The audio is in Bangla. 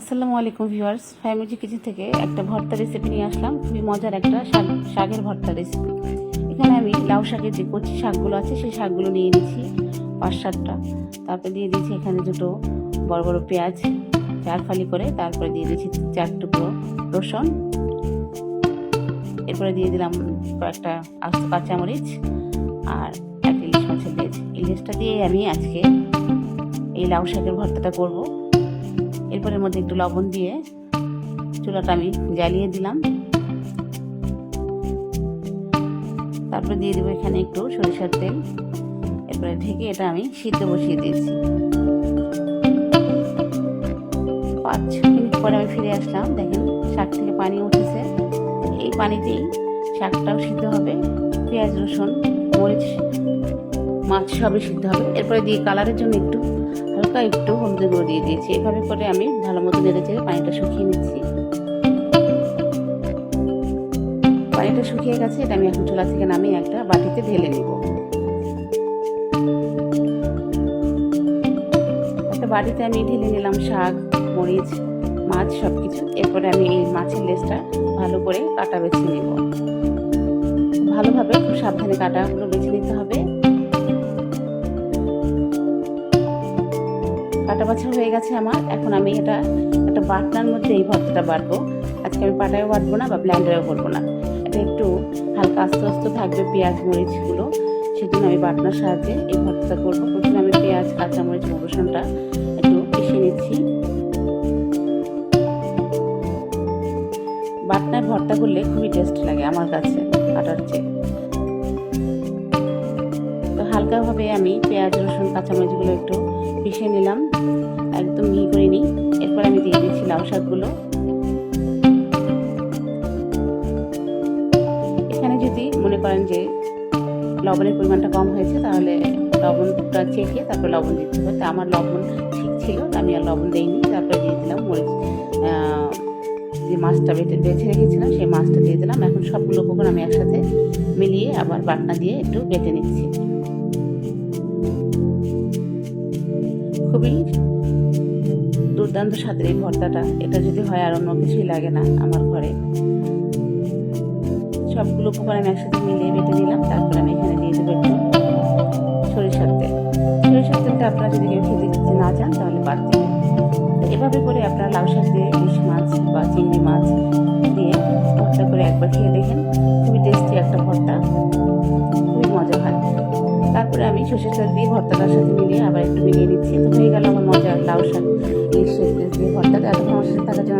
আসসালামু আলাইকুম ভিউয়ার্স ফ্যামিলি কিচেন থেকে একটা ভর্তা রেসিপি নিয়ে আসলাম। খুবই মজার একটা শাক, শাকের ভর্তা রেসিপি এখানে আমি লাউ শাকের যে কচি শাকগুলো আছে, সেই শাকগুলো নিয়ে নিচ্ছি পাঁচ সাতটা। তারপরে দিয়ে দিয়েছি এখানে দুটো বড় বড় পেঁয়াজ চার ফালি করে। তারপরে দিয়ে দিয়েছি চার টুকরো রসুন। এরপরে দিয়ে দিলাম কয়েকটা আস্ত কাঁচামরিচ আর এক ইলিশ মাছের লেজ ইলিশটা দিয়ে আমি আজকে এই লাউ শাকের ভর্তাটা করব। এরপরের মধ্যে একটু লবণ দিয়ে চুলাটা আমি জ্বালিয়ে দিলাম। তারপরে দিয়ে দেবো এখানে একটু সরিষার তেল। এরপরে ঢেকে এটা আমি সিদ্ধ বসিয়ে দিয়েছি। পাঁচ মিনিট পরে আমি ফিরে আসলাম। দেখেন, শাক থেকে পানি উঠেছে। এই পানিতেই শাকটাও সিদ্ধ হবে। পেঁয়াজ, রসুন, মরিচ, মাছ সবই সিদ্ধ হবে। এরপরে দিয়ে কালারের জন্য একটু হালকা একটু হলুদের গুঁড়ো দিয়ে দিয়েছি। এভাবে করে আমি ভালো মতো নেড়ে চেড়ে পানিটা শুকিয়ে নিচ্ছি। পানিটা শুকিয়ে গেছে, এটা আমি এখন চুলা থেকে নামিয়ে একটা বাটিতে ঢেলে নিব। একটা বাটিতে আমি ঢেলে নিলাম শাক, মরিচ, মাছ সব কিছু এরপরে আমি এই মাছের লেজটা ভালো করে কাটা বেছে নেব। ভালোভাবে খুব সাবধানে কাটাগুলো বেছে কাটা বাছা হয়ে গেছে আমার। এখন আমি এটা একটা বাটনার মধ্যে এই ভর্তাটা বাটবো। আজকে আমি পাটায়ও বাটবো না বা ব্ল্যান্ডারেও করব না। এটা একটু হালকা আস্তে আস্তে থাকবে পেঁয়াজ মরিচগুলো। সেজন্য আমি বাটনার সাহায্যে এই ভর্তাটা করব। প্রথমে আমি পেঁয়াজ, কাঁচামরিচ রসুনটা একটু পিষে নিচ্ছি। বাটনায় ভর্তা করলে খুবই টেস্ট লাগে আমার কাছে কাটার চেয়ে। তো হালকাভাবে আমি পেঁয়াজ, রসুন, কাঁচামরিচগুলো একটু পিষে নিলাম। একদম মিহি করে নিই। এরপর আমি দিয়ে দিচ্ছি লাউ শাকগুলো। এখানে যদি মনে করেন যে লবণের পরিমাণটা কম হয়েছে, তাহলে লবণটা চেখে তারপর লবণ দিতে হবে। তা আমার লবণ ঠিক ছিল, আমি আর লবণ দিইনি। তারপরে দিয়ে দিলাম মরিচ। যে মাছটা বেটে, বেছে রেখেছিলাম, সেই মাছটা দিয়ে দিলাম। এখন সবগুলো উপকরণ আমি একসাথে মিলিয়ে আবার বাটনা দিয়ে একটু বেটে নিচ্ছি। খুবই দুর্দান্ত স্বাদের এই ভর্তাটা। এটা যদি হয় আর অন্য কিছুই লাগে না আমার ঘরে। সবগুলো উপকরণ আমি একসাথে মিলিয়ে বেটে দিলাম তারপর আমি এখানে দিয়ে দেবো একটু সরিষার তেল। সরিষার তেলটা আপনারা যদি কেউ খেতে দিতে না চান, তাহলে বাদ দেবেন এভাবে করে আপনারা লাউ শাক দিয়ে ইলিশ মাছ বা চিংড়ি মাছ দিয়ে ভর্তা করে একবার খেয়ে দেখেন। সর্ষে শাক দিয়ে ভর্তাটার সাথে মিলিয়ে আবার একটু মিলিয়ে দিচ্ছি। তো হয়ে গেল আমার মজা লাউ শাক। ইলিশ দিয়ে ভর্তাটা। এতক্ষণ আমার সাথে থাকার জন্য